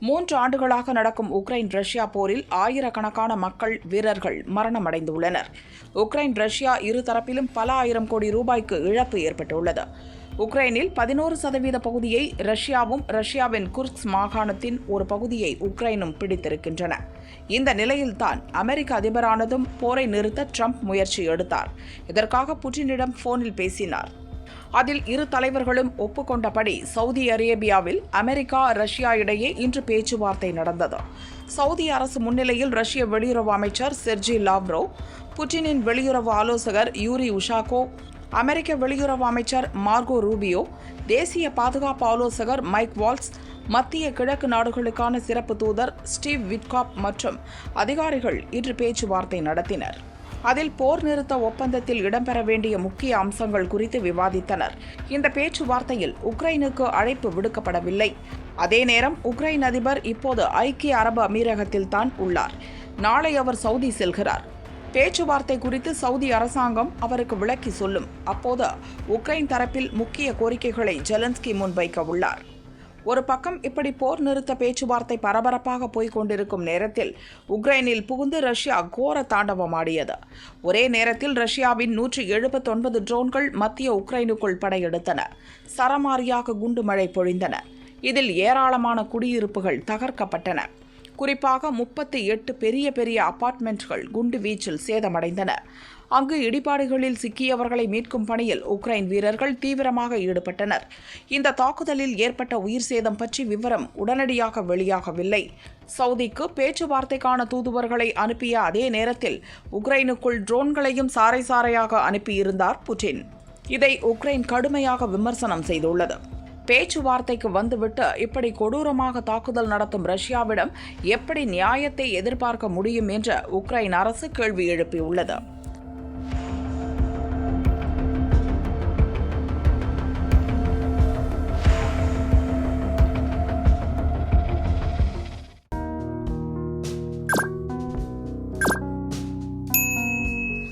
மூன்று ஆண்டுகளாக நடக்கும் உக்ரைன் ரஷ்யா போரில் ஆயிரக்கணக்கான மக்கள் வீரர்கள் மரணமடைந்துள்ளனர். உக்ரைன் ரஷ்யா இரு தரப்பிலும் பல ஆயிரம் கோடி ரூபாய்க்கு இழப்பு ஏற்பட்டுள்ளது. உக்ரைனில் பதினோரு சதவீத பகுதியை ரஷ்யாவும் ரஷ்யாவின் குர்க்ஸ் மாகாணத்தின் ஒரு பகுதியை உக்ரைனும் பிடித்திருக்கின்றன. இந்த நிலையில்தான் அமெரிக்க அதிபரானதும் போரை நிறுத்த ட்ரம்ப் முயற்சி எடுத்தார். இதற்காக புட்டினிடம் போனில் பேசினார். அதில் இரு தலைவர்களும் ஒப்புக்கொண்டபடி சவுதி அரேபியாவில் அமெரிக்கா ரஷ்யா இடையே இன்று பேச்சுவார்த்தை நடந்தது. சவுதி அரசு முன்னிலையில் ரஷ்ய வெளியுறவு அமைச்சர் செர்ஜி லாவ்ரோ புட்டினின் வெளியுறவு ஆலோசகர் யூரி உஷாகோ அமெரிக்க வெளியுறவு அமைச்சர் மார்கோ ரூபியோ தேசிய பாதுகாப்பு ஆலோசகர் மைக் வால்ஸ் மத்திய கிழக்கு நாடுகளுக்கான சிறப்பு தூதர் ஸ்டீவ் விட்காப் மற்றும் அதிகாரிகள் இன்று பேச்சுவார்த்தை நடத்தினர். அதில் போர் நிறுத்த ஒப்பந்தத்தில் இடம்பெற வேண்டிய முக்கிய அம்சங்கள் குறித்து விவாதித்தனர். இந்த பேச்சுவார்த்தையில் உக்ரைனுக்கு அழைப்பு விடுக்கப்படவில்லை. அதே நேரம் உக்ரைன் அதிபர் இப்போது ஐக்கிய அரபு அமீரகத்தில் தான் உள்ளார். நாளை அவர் சவுதி செல்கிறார். பேச்சுவார்த்தை குறித்து சவுதி அரசாங்கம் அவருக்கு விளக்கி சொல்லும். அப்போது உக்ரைன் தரப்பில் முக்கிய கோரிக்கைகளை ஜெலன்ஸ்கி முன்வைக்க உள்ளார். ஒரு பக்கம் இப்படி போர் நிறுத்த பேச்சுவார்த்தை பரபரப்பாக போய்க் கொண்டிருக்கும் நேரத்தில் உக்ரைனில் புகுந்து ரஷ்யா கோர தாண்டவமாடியது ஒரே நேரத்தில் ரஷ்யாவின் நூற்றி எழுபத்தொன்பது ட்ரோன்கள் மத்திய உக்ரைனுக்குள் படையெடுத்தன. சரமாரியாக குண்டு மழை பொழிந்தன. இதில் ஏராளமான குடியிருப்புகள் தகர்க்கப்பட்டன. குறிப்பாக முப்பத்தி எட்டு பெரிய பெரிய அபார்ட்மெண்ட்கள் குண்டு வீச்சில் சேதமடைந்தன. அங்கு இடிபாடுகளில் சிக்கியவர்களை மீட்கும் பணியில் உக்ரைன் வீரர்கள் தீவிரமாக ஈடுபட்டனர். இந்த தாக்குதலில் ஏற்பட்ட உயிர் சேதம் பற்றி விவரம் உடனடியாக வெளியாகவில்லை. சவுதிக்கு பேச்சுவார்த்தைக்கான தூதுவர்களை அனுப்பிய அதே நேரத்தில் உக்ரைனுக்குள் ட்ரோன்களையும் சாறை சாறையாக அனுப்பியிருந்தார் புட்டின். இதை உக்ரைன் கடுமையாக விமர்சனம் செய்துள்ளது. பேச்சுவார்த்தைக்கு வந்துவிட்டு இப்படி கொடூரமாக தாக்குதல் நடத்தும் ரஷ்யாவிடம் எப்படி நியாயத்தை எதிர்பார்க்க முடியும் என்று உக்ரைன் அரசு கேள்வி எழுப்பியுள்ளது.